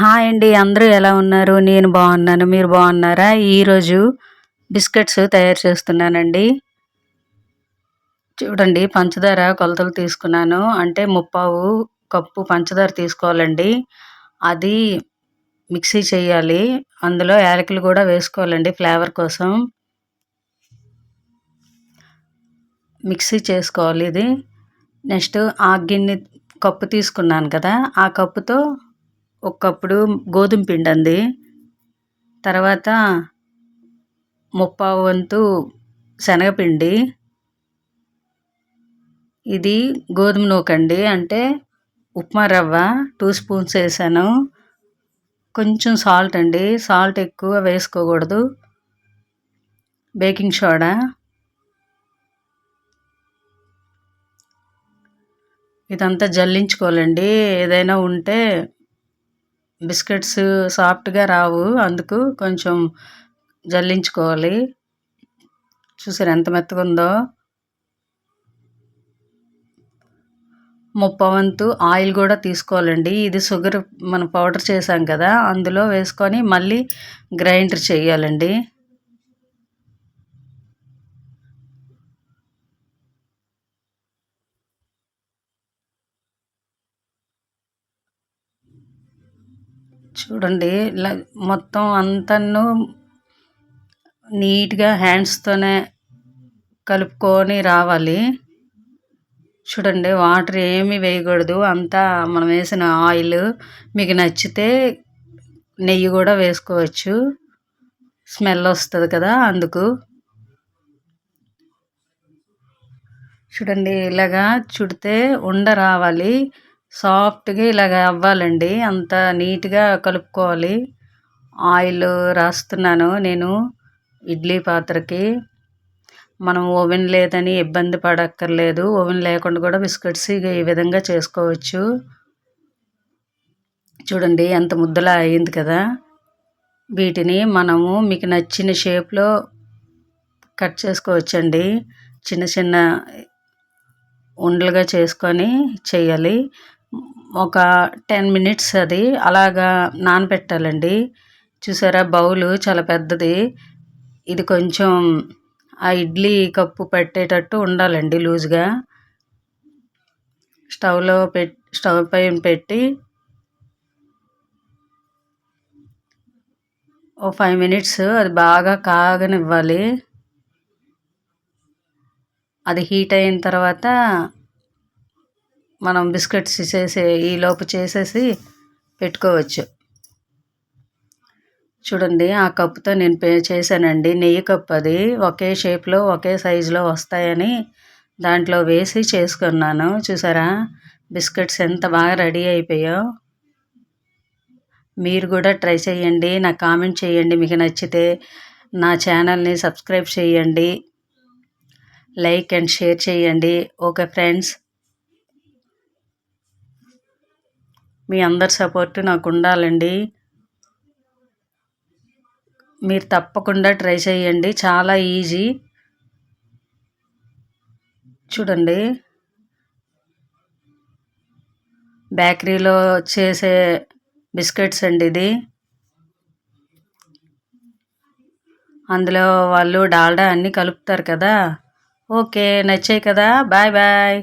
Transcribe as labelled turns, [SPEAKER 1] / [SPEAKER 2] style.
[SPEAKER 1] Hi అండి అందరూ ఎలా ఉన్నారు? నేను బాగున్నాను. మీరు బాగున్నారా? ఈరోజు బిస్కెట్స్ తయారు చేస్తున్నానండి. చూడండి పంచదార కొలతలు తీసుకున్నాను. అంటే ముప్పావు కప్పు పంచదార తీసుకోవాలండి. అది మిక్సీ చేయాలి. అందులో యాలకులు కూడా వేసుకోవాలండి ఫ్లేవర్ కోసం. మిక్సీ చేసుకోవాలి ఇది. నెక్స్ట్ ఆ గిన్నె కప్పు తీసుకున్నాను కదా ఆ కప్పుతో ఒకప్పుడు గోధుమ పిండి అంది తర్వాత ముప్పావు వంతు శనగపిండి. ఇది గోధుమ నూకండి. అంటే ఉప్మా రవ్వ టూ స్పూన్స్ వేసాను. కొంచెం సాల్ట్ అండి. సాల్ట్ ఎక్కువ వేసుకోకూడదు. Baking soda. ఇదంతా జల్లించుకోవాలండి. ఏదైనా ఉంటే బిస్కెట్స్ సాఫ్ట్గా రావు. అందుకు కొంచెం జల్లించుకోవాలి. చూసారు ఎంత మెత్తగా ఉందో ముప్పవంతు ఆయిల్ కూడా తీసుకోవాలండి. ఇది షుగర్ మనం పౌడర్ చేసాం కదా అందులో వేసుకొని మళ్ళీ గ్రైండర్ చేయాలండి. చూడండి ఇలా మొత్తం అంతను నీట్గా హ్యాండ్స్తోనే కలుపుకొని రావాలి. చూడండి వాటర్ ఏమీ వేయకూడదు. అంతా మనం వేసిన ఆయిల్ మీకు నచ్చితే నెయ్యి కూడా వేసుకోవచ్చు. స్మెల్ వస్తుంది కదా అందుకు. చూడండి ఇలాగా చుడితే ఉండ రావాలి. సాఫ్ట్గా ఇలాగ అవ్వాలండి. అంత నీట్గా కలుపుకోవాలి. ఆయిల్ రాస్తున్నాను నేను ఇడ్లీ పాత్రకి. మనం ఓవెన్ లేదని ఇబ్బంది పడక్కర్లేదు. ఓవెన్ లేకుండా కూడా బిస్కెట్స్ ఈ విధంగా చేసుకోవచ్చు. చూడండి ఎంత ముద్దలా అయింది కదా. వీటిని మనము మీకు నచ్చిన షేప్లో కట్ చేసుకోవచ్చండి. చిన్న చిన్న ఉండలుగా చేసుకొని చేయాలి. ఒక టెన్ మినిట్స్ అది. అలాగా నానబెట్టాలండి. చూసారా? బౌలు చాలా పెద్దది. ఇది కొంచెం ఆ ఇడ్లీ కప్పు పెట్టేటట్టు ఉండాలండి లూజ్గా. స్టవ్లో పెట్ స్టవ్ పైన పెట్టి ఓ ఫైవ్ మినిట్స్ అది బాగా కాగనివ్వాలి. అది హీట్ అయిన తర్వాత మనం బిస్కెట్స్ చేసే ఈలోపు చేసేసి పెట్టుకోవచ్చు. చూడండి ఆ కప్పుతో నేను పే చేశానండి. నెయ్యి కప్పు అది. ఒకే షేప్లో ఒకే సైజులో వస్తాయని దాంట్లో వేసి చేసుకున్నాను. చూసారా? బిస్కెట్స్ ఎంత బాగా రెడీ అయిపోయాయో. మీరు కూడా ట్రై చేయండి. నాకు కామెంట్ చేయండి. మీకు నచ్చితే నా ఛానల్ని సబ్స్క్రైబ్ చేయండి. లైక్ అండ్ షేర్ చేయండి. Okay friends. మీ అందరి సపోర్ట్ నాకు ఉండాలండి మీరు తప్పకుండా ట్రై చేయండి. చాలా ఈజీ. చూడండి. బేకరీలో చేసే బిస్కెట్స్ అండి ఇది. అందులో వాళ్ళు డాల్డా అన్నీ కలుపుతారు కదా. ఓకే నచ్చాయి కదా. Bye bye.